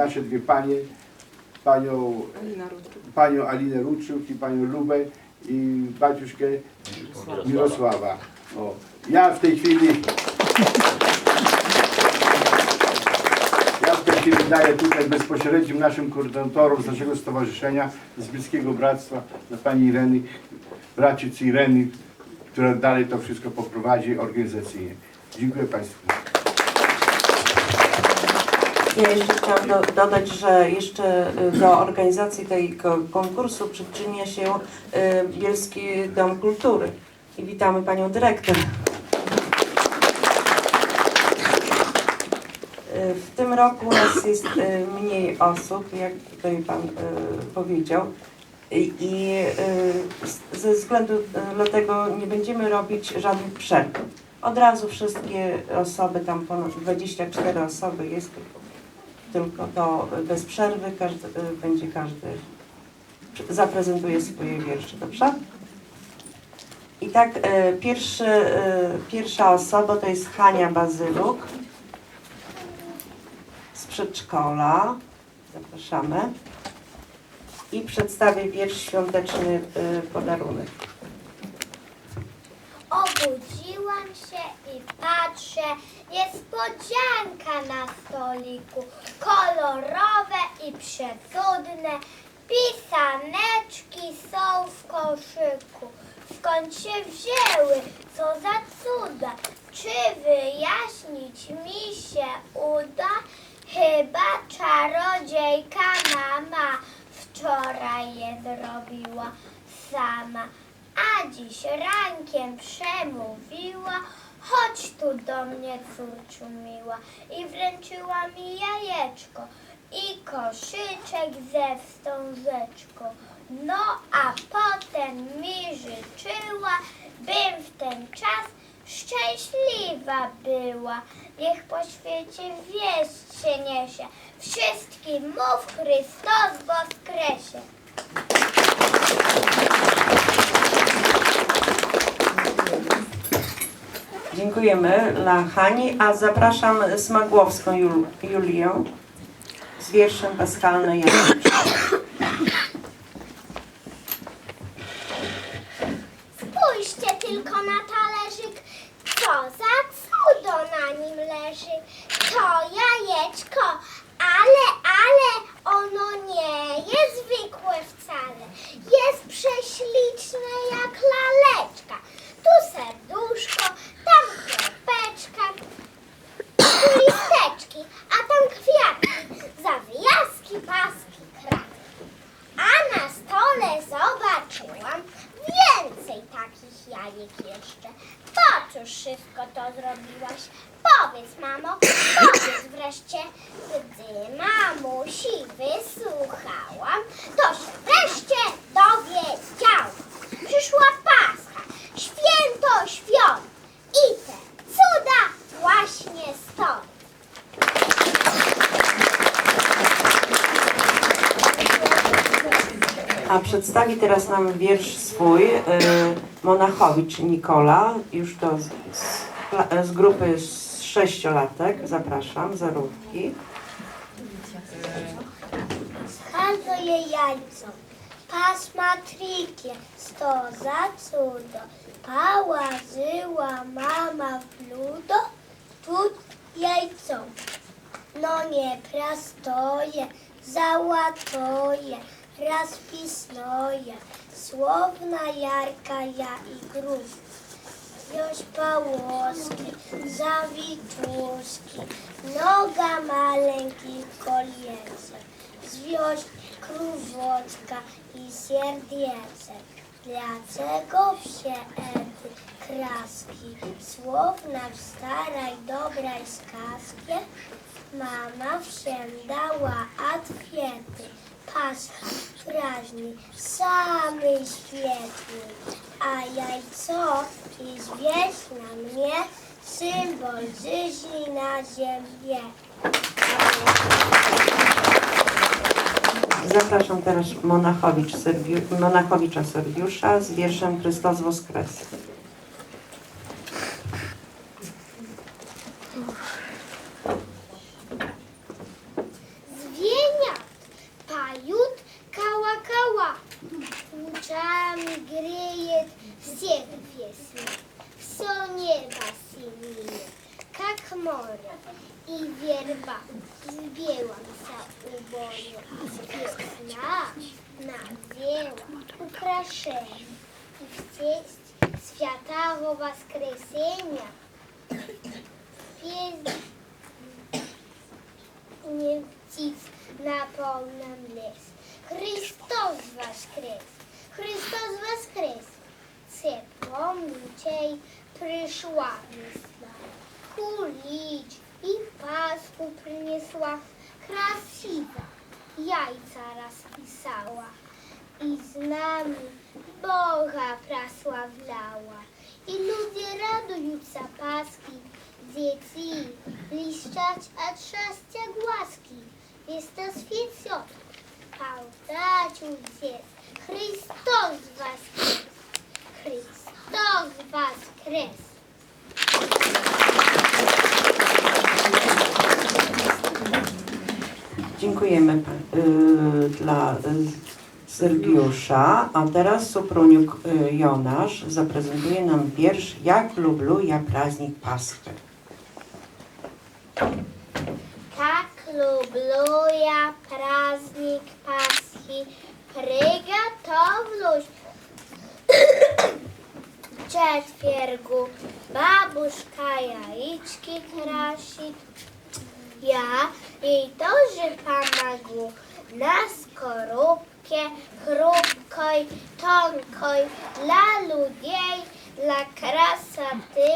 nasze dwie panie, panią, panią Alinę Ruczuk i panią Lubę i baciuszkę Mirosława. O, ja w tej chwili ja w tej chwili daję tutaj bezpośrednim naszym koordynatorom z naszego stowarzyszenia z Bliskiego Bractwa dla pani Ireny, bracic Ireny, która dalej to wszystko poprowadzi organizacyjnie. Dziękuję Państwu. Ja jeszcze chciałam do, dodać, że jeszcze y, do organizacji tego konkursu przyczynia się y, Bielski Dom Kultury. I witamy Panią Dyrektor. Y, W tym roku u nas jest mniej osób, jak tutaj Pan powiedział. I ze względu dlatego nie będziemy robić żadnych przerw. Od razu wszystkie osoby, tam ponad 24 osoby jest, tylko to bez przerwy każdy, y, będzie każdy zaprezentuje swoje wiersze, dobrze? I tak y, pierwszy, y, pierwsza osoba to jest Hania Bazyluk z przedszkola. Zapraszamy. I przedstawię wiersz świąteczny y, podarunek. Obudziłam się i patrzę, niespodzianka na stoliku, kolorowe i przecudne, pisaneczki są w koszyku. Skąd się wzięły, co za cuda, czy wyjaśnić mi się uda? Chyba czarodziejka mama wczoraj je zrobiła sama a dziś rankiem przemówiła, chodź tu do mnie córciu miła i wręczyła mi jajeczko i koszyczek ze wstążeczką. No a potem mi życzyła, bym w ten czas szczęśliwa była. Niech po świecie wieść się niesie, wszystkim mów Chrystus woskresie. Dziękujemy dla Hani, a zapraszam Smagłowską Jul Julię z wierszem Paschalny. Spójrzcie tylko na talerzyk, co za cudo na nim leży. To jajeczko, ale, ale ono nie jest zwykłe wcale. Jest prześliczne jak laleczka. Tu serduszko, tam kropeczka, tu listeczki, a tam kwiatki, zawijaski, paski, kratki. A na stole zobaczyłam więcej jajek jeszcze. Po cóż wszystko to zrobiłaś? Powiedz, mamo, powiedz wreszcie. Gdy mamusi wysłuchałam, to się wreszcie dowiedziałam. Przyszła Pascha, święto świąt i te cuda właśnie stąd. A przedstawi teraz nam wiersz swój y, Monachowicz Nikola, już to z, z, z grupy z sześciolatek. Zapraszam, zarówki. Albo je jajco, pasma trikie, sto za cudo, pałazyła mama w bludo, tu jajco. No nie prastoje, załatoje, raz pisnoje, słowna jarka ja i grób. Wziąć pałoski, zawituski, noga maleńki koliece, zwiość krówocka i serdiece. Dlaczego wsie ety kraski, słowna w starej dobrej skazkie, mama wsiem dała atwiety, Pascha, praźni, samy świetny, a jajco i zwieść na mnie, symbol żyzi na ziemię. Zapraszam teraz Monachowicz Sergiu, Monachowicza Sergiusza z wierszem Chrystus Woskres. ryba wzbiła się u boju z piskna надела. И в честь святого воскресенья не птиц на полном лес. Христос воскрес! Христос воскрес! Цепом лучей пришла весна. Куличка. Куліч і Пасху принесла. Красиво яйца расписала. И з нами Бога прославляла. И люди радуются Пасхи, дети блестят от счастья глазки. Место светет, алтарь удет. Христос воскрес! Христос воскрес! Dziękujemy y, dla y, Sergiusza, a teraz Supruniuk y, Jonasz zaprezentuje nam wiersz Jak lubię praznik Paschy. Tak lubię praznik Paschi, przygotować w czerwiergu. Babuszka jajeczki krasi, ja jej toży pomagł na skorupie chrupkoj, tonkoj dla ludzi, dla krasaty,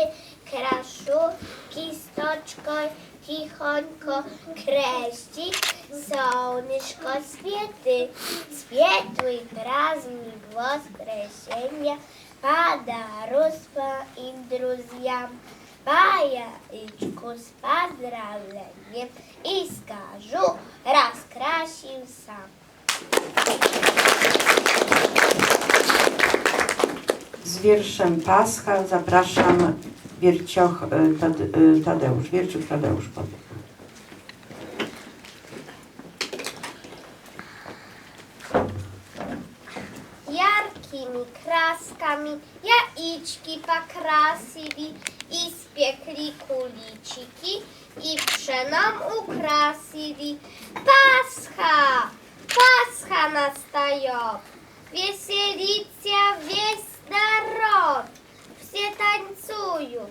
kraszówki stoczkoj, cichońko kreścik, sołnyszko świety, świetły teraz mi głos kresienia, pada ruspa i druzjam bajeczku z pozdrawleniem i z każu raz krasił sam. Z wierszem Paschal zapraszam Wiercioch e, e, Tadeusz, Wierciuch Tadeusz powie. Jarkimi kraskami, jaiczki pakrasiwi, спекли куличики и пшеном украсили. Пасха! Пасха настает! Веселится весь народ! Все танцуют,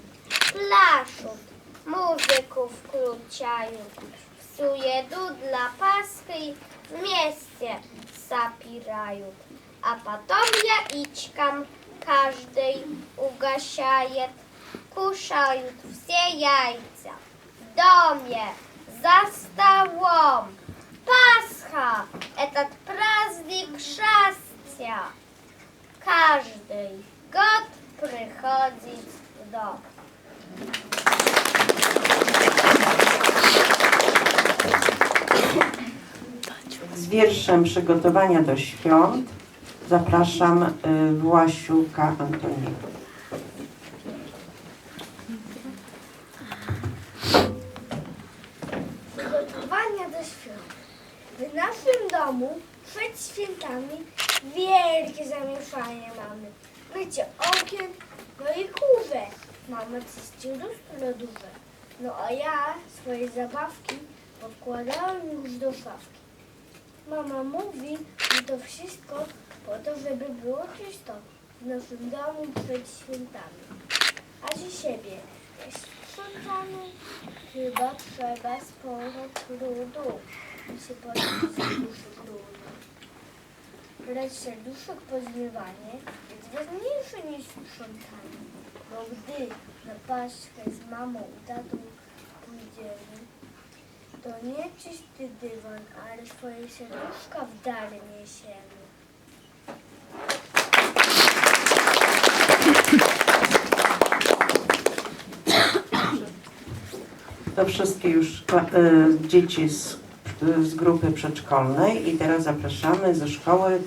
пляшут, музыку включают. Всю еду для Пасхи вместе собирают. А потом яичком каждый угощает. Кушают все яйца в доме, за столом. Пасха – этот праздник счастья. Каждый год приходит в дом. Z wierszem przygotowania do świąt zapraszam y, Własiuka Antoniego. Domu przed świętami wielkie zamieszanie mamy. Mycie okien, no i kurze. Mama czyści lodówkę. No a ja swoje zabawki podkładałem już do szafki. Mama mówi, że to wszystko po to, żeby było czysto w naszym domu przed świętami. A że siebie jest sprzątany, chyba trzeba sporo trudu się podnieść serduszek brudu. Lecz serduszek pozmywanie jest ważniejsze niż sprzątanie, bo gdy na Paschę z mamą i tatą pójdziemy, to nie czysty dywan, ale swoje serduszka w dar niesiemy. To wszystkie już y, dzieci z, z grupy przedszkolnej i teraz zapraszamy ze szkoły